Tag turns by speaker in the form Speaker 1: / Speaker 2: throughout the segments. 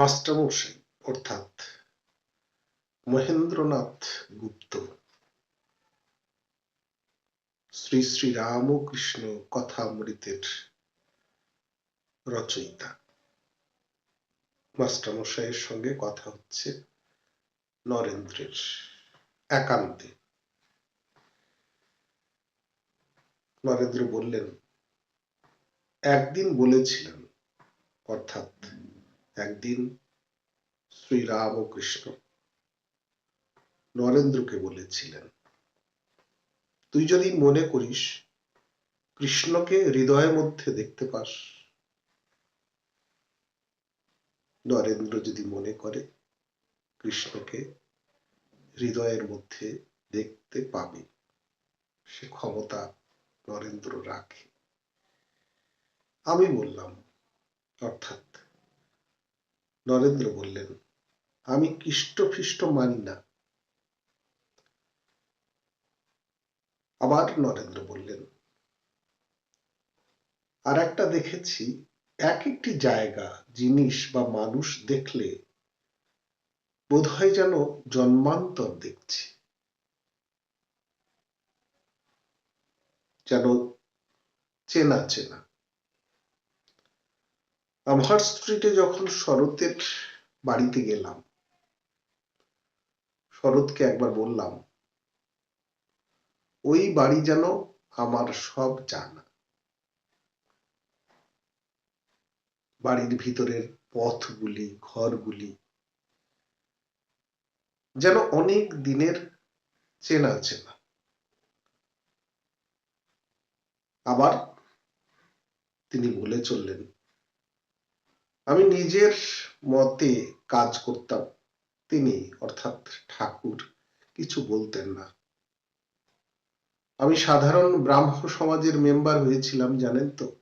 Speaker 1: মাস্টারমশাই অর্থাৎ মহেন্দ্রনাথ গুপ্ত। শ্রী শ্রী রামকৃষ্ণ কথামৃতের রচয়িতা। মাস্টারমশাইয়ের সঙ্গে কথা হচ্ছে নরেন্দ্রের একান্তে। নরেন্দ্র বললেন, একদিন বলেছিলেন অর্থাৎ একদিন শ্রী রামকৃষ্ণ নরেন্দ্রকে বলেছিলেন, তুই যদি মনে করিস কৃষ্ণকে হৃদয়ের মধ্যে দেখতে পাস, নরেন্দ্র যদি মনে করে কৃষ্ণকে হৃদয়ের মধ্যে দেখতে পাবে, সে ক্ষমতা নরেন্দ্র রাখে। আমি বললাম, অর্থাৎ নরেন্দ্র বললেন, আমি খ্রিস্টফিষ্ট মানি না। আবার নরেন্দ্র বললেন, আর একটা দেখেছি, এক একটি জায়গা জিনিস বা মানুষ দেখলে বোধহয় যেন জন্মান্তর দেখছি। যেন চেনা চেনা। আমার স্ট্রিটে যখন শরতের বাড়িতে গেলাম, শরৎকে একবার বললাম, ওই বাড়ি যেন আমার সব জানা। বাড়ির ভিতরের পথগুলি, ঘরগুলি যেন অনেক দিনের চেনা চেনা। আবার তিনি বলে চললেন আমি নিজের মতে কাজ করতাম। তিনি অর্থাৎ ঠাকুর কিছু বলতেন না। আমি সাধারণ ব্রাহ্ম সমাজের মেম্বার হয়েছিলাম, জানেন তো?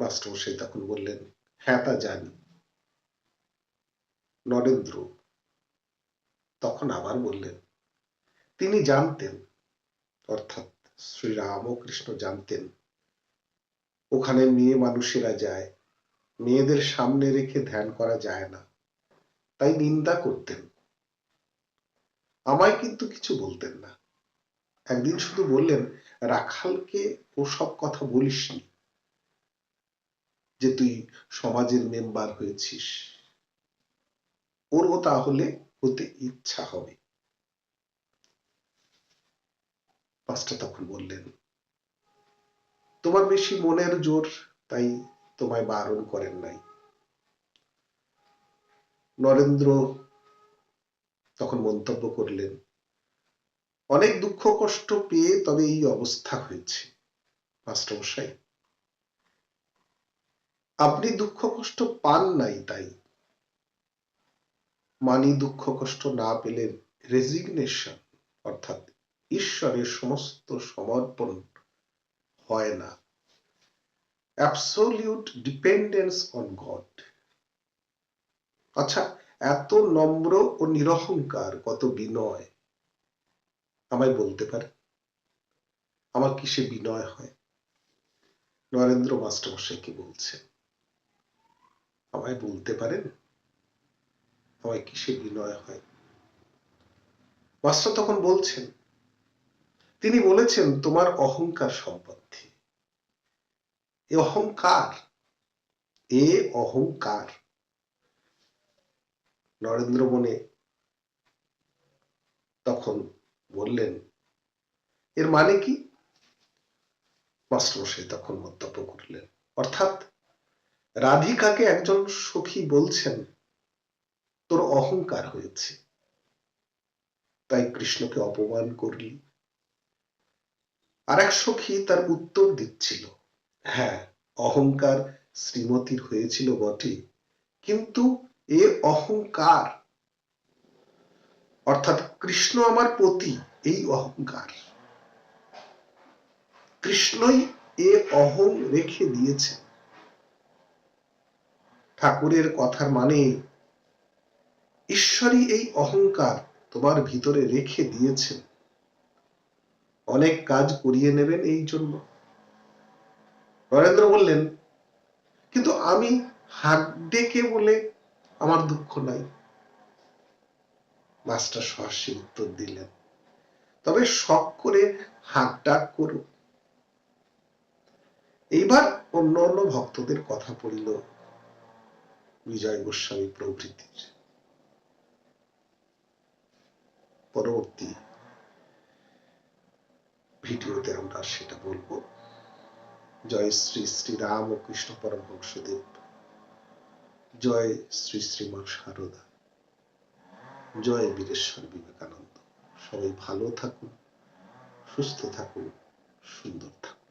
Speaker 1: মাস্টারমশাই তখন বললেন হ্যাঁ তা জানি। নরেন্দ্র। তখন আবার বললেন, তিনি জানতেন। অর্থাৎ শ্রী রামকৃষ্ণ জানতেন। ওখানে মেয়ে মানুষেরা যায়। মেয়েদের সামনে রেখে ধ্যান করা যায় না। তাই নিন্দা করতেন। আমায় কিন্তু কিছু বলতেন না। একদিন শুধু বললেন, রাখালকে ওসব কথা বলিসনি যে তুই সমাজের মেম্বার হয়েছিস। ওরও তাহলে হতে ইচ্ছা হবে। পাঁচটা তখন বললেন তোমার বেশি মনের জোর, তাই তোমায় বারণ করেন নাই। নরেন্দ্র তখন মন্তব্য করলেন, অনেক দুঃখ কষ্ট পেয়ে তবে এই অবস্থা হয়েছে, মাস্টারমশাই। আপনি দুঃখ কষ্ট পান নাই তাই। মানি দুঃখ কষ্ট না পেলে রেজিগনেশন অর্থাৎ ঈশ্বরের সমস্ত সমর্পণ হয় না। অ্যাবসোলিউট ডিপেন্ডেন্স অন গড আচ্ছা এত নম্র ও নিরহংকার, কত বিনয়। আমায় বলতে পারে? আমার কিসে বিনয় হয়? নরেন্দ্র মাস্টারমশাই কি বলছেন? আমায় বলতে পারেন? আমায় কিসে বিনয় হয়? মাস্টার তখন বলছেন তিনি বলেছেন, তোমার অহংকার সম্পর্কে এ অহংকার এ অহংকার। নরেন্দ্র মনে তখন বললেন, এর মানে কি? মাস্টারমশাই তখন মন্তব্য করলেন, অর্থাৎ রাধিকাকে একজন সখী বলছেন, তোর অহংকার হয়েছে। তাই কৃষ্ণকে অপমান করলি আর এক সখী তার উত্তর দিচ্ছিল। হ্যাঁ অহংকার শ্রীমতীর হয়েছিল বটে, কিন্তু এ অহংকার, অর্থাৎ কৃষ্ণ আমার পতি, এই অহংকার। কৃষ্ণই এ অহং রেখে দিয়েছে। ঠাকুরের কথার মানে ঈশ্বরই এই অহংকার তোমার ভিতরে রেখে দিয়েছেন। অনেক কাজ করিয়ে নেবেন এই জন্য। নরেন্দ্র বললেন, কিন্তু আমি হাক ডেকে বলে আমার দুঃখ নাই। মাস্টার সহাস্যে উত্তর দিলেন, তবে শখ করে হাঁক ডাক করো এইবার অন্য অন্য ভক্তদের কথা পড়িল বিজয় গোস্বামী প্রভৃতির। পরবর্তী ভিডিওতে আমরা সেটা বলব। জয় শ্রী শ্রী রাম ও কৃষ্ণ পরম বংশদেব জয় শ্রী শ্রীমা সারদা। জয় বীরেশ্বর বিবেকানন্দ। সবাই ভালো থাকুন, সুস্থ থাকুন, সুন্দর থাকুন।